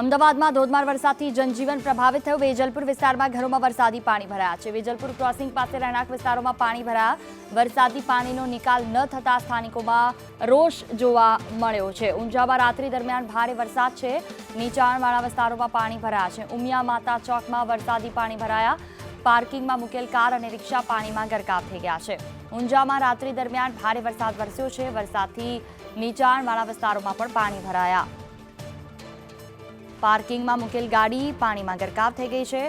અમદાવાદમાં ધોધમાર વરસાદથી જનજીવન પ્રભાવિત થયું. વેજલપુર વિસ્તારમાં ઘરોમાં વરસાદી પાણી ભરાયા છે. વેજલપુર ક્રોસિંગ પાસે રહેણાંક વિસ્તારોમાં પાણી ભરાયા. વરસાદી પાણીનો નિકાલ ન થતા સ્થાનિકોમાં રોષ જોવા મળ્યો છે. ઊંઝામાં રાત્રિ દરમિયાન ભારે વરસાદ છે. નીચાણવાળા વિસ્તારોમાં પાણી ભરાયા છે. ઉમિયા માતા ચોકમાં વરસાદી પાણી ભરાયા. પાર્કિંગમાં મૂકેલ કાર અને રિક્ષા પાણીમાં ગરકાવ થઈ ગયા છે. ઊંઝામાં રાત્રિ દરમિયાન ભારે વરસાદ વરસ્યો છે. વરસાદથી નીચાણવાળા વિસ્તારોમાં પણ પાણી ભરાયા. પાર્કિંગમાં મૂકેલ ગાડી પાણીમાં ગરકાવ થઈ ગઈ છે.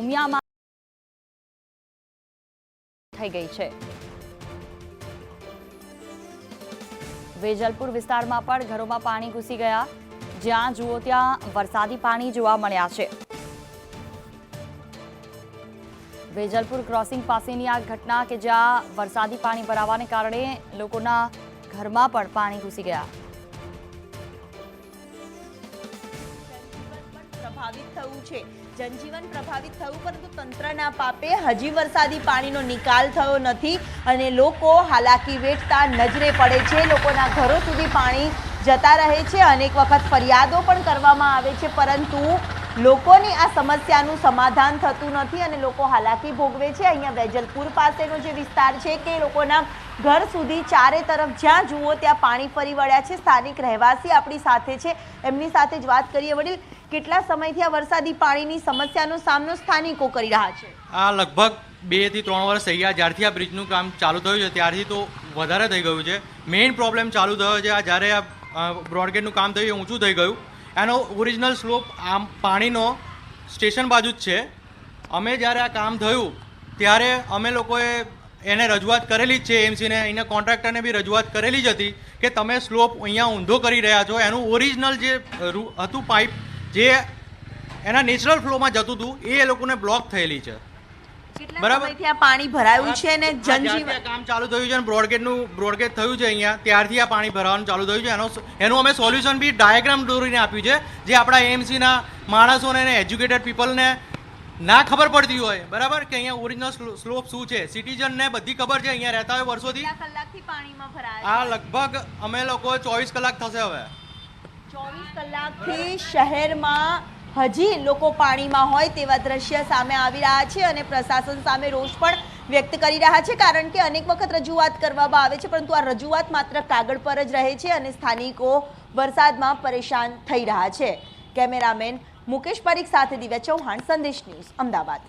ઉમિયામાં થઈ ગઈ છે. વેજલપુર વિસ્તારમાં પણ ઘરોમાં પાણી ઘૂસી ગયા. જ્યાં જુઓ ત્યાં વરસાદી પાણી જોવા મળ્યા છે. વેજલપુર ક્રોસિંગ પાસેની આ ઘટના કે જ્યાં વરસાદી પાણી ભરાવાને કારણે લોકોના ઘરમાં પણ પાણી ઘૂસી ગયા. પ્રભાવિત થયું છે. જનજીવન પ્રભાવિત થયું પરંતુ તંત્રના પાપે હજી વરસાદી પાણીનો નિકાલ થયો નથી અને લોકો હાલાકી વેઠતા નજરે પડે છે. લોકોના ઘરો સુધી પાણી જતા રહે છે. અનેક વખત ફરિયાદો પણ કરવામાં આવે છે, પરંતુ લોકોની આ સમસ્યાનું સમાધાન થતું નથી અને લોકો હાલાકી ભોગવે છે. અહીંયા વેજલપુર પાસેનો જે વિસ્તાર છે કે લોકોના ઘર સુધી ચારે તરફ જ્યાં જુઓ ત્યાં પાણી ફરી વળ્યા છે. સ્થાનિક રહેવાસી આપણી સાથે છે. એમની સાથે જ વાત કરીએ. વડીલ, કેટલા સમયથી આ વરસાદી પાણીની સમસ્યાનો સામનો સ્થાનિકો કરી રહ્યા છે? આ લગભગ બેથી ત્રણ વર્ષ થઈ ગયા. જ્યારથી આ બ્રિજનું કામ ચાલુ થયું છે, ત્યારથી તો વધારે થઈ ગયું છે. મેઇન પ્રોબ્લેમ ચાલુ થયો છે. આ જ્યારે આ બ્રોડગેટનું કામ થયું ઊંચું થઈ ગયું. એનો ઓરિજિનલ સ્લોપ આમ પાણીનો સ્ટેશન બાજુ જ છે. અમે જ્યારે આ કામ થયું, ત્યારે અમે લોકોએ એને રજૂઆત કરેલી જ છે, એમસીને એને કોન્ટ્રાક્ટરને બી રજૂઆત કરેલી જ હતી કે તમે સ્લોપ અહીંયા ઊંધો કરી રહ્યા છો. એનું ઓરિજિનલ જે હતું પાઇપ, જે એના નેચરલ ફ્લોમાં જતું હતું એ લોકોને બ્લોક થયેલી છે. બરાબર. આ પાણી ભરાયું છે અને જનજીવન કામ ચાલુ થયું છે અને બ્રોડગેટ થયું છે અહીંયા ત્યારથી આ પાણી ભરાવાનું ચાલુ થયું છે. એનો એનું અમે સોલ્યુશન બી ડાયાગ્રામ દોરીને આપ્યું છે જે આપણા એએમસીના માણસોને અને એજ્યુકેટેડ પીપલને ના ખબર પડતી હોય. બરાબર? કે અહીંયા ઓરિજિનલ સ્લોપ શું છે? સિટીઝન ને બધી ખબર છે અહીંયા રહેતા હોય વર્ષોથી. કલાકથી પાણીમાં ભરાયા આ લગભગ અમે લોકો ચોવીસ કલાક થશે હવે. ચોવીસ કલાકથી શહેરમાં હજી લોકો પાણીમાં હોય તેવા દ્રશ્ય સામે આવી રહ્યા છે અને પ્રશાસન સામે રોષ પણ વ્યક્ત કરી રહ્યા છે, કારણ કે અનેક વખત રજૂઆત કરવામાં આવે છે, પરંતુ આ રજૂઆત માત્ર કાગળ પર જ રહે છે અને સ્થાનિકો વરસાદમાં પરેશાન થઈ રહ્યા છે. કેમેરામેન મુકેશ પરીખ સાથે દિવ્યા ચૌહાણ, સંદેશ ન્યૂઝ, અમદાવાદ.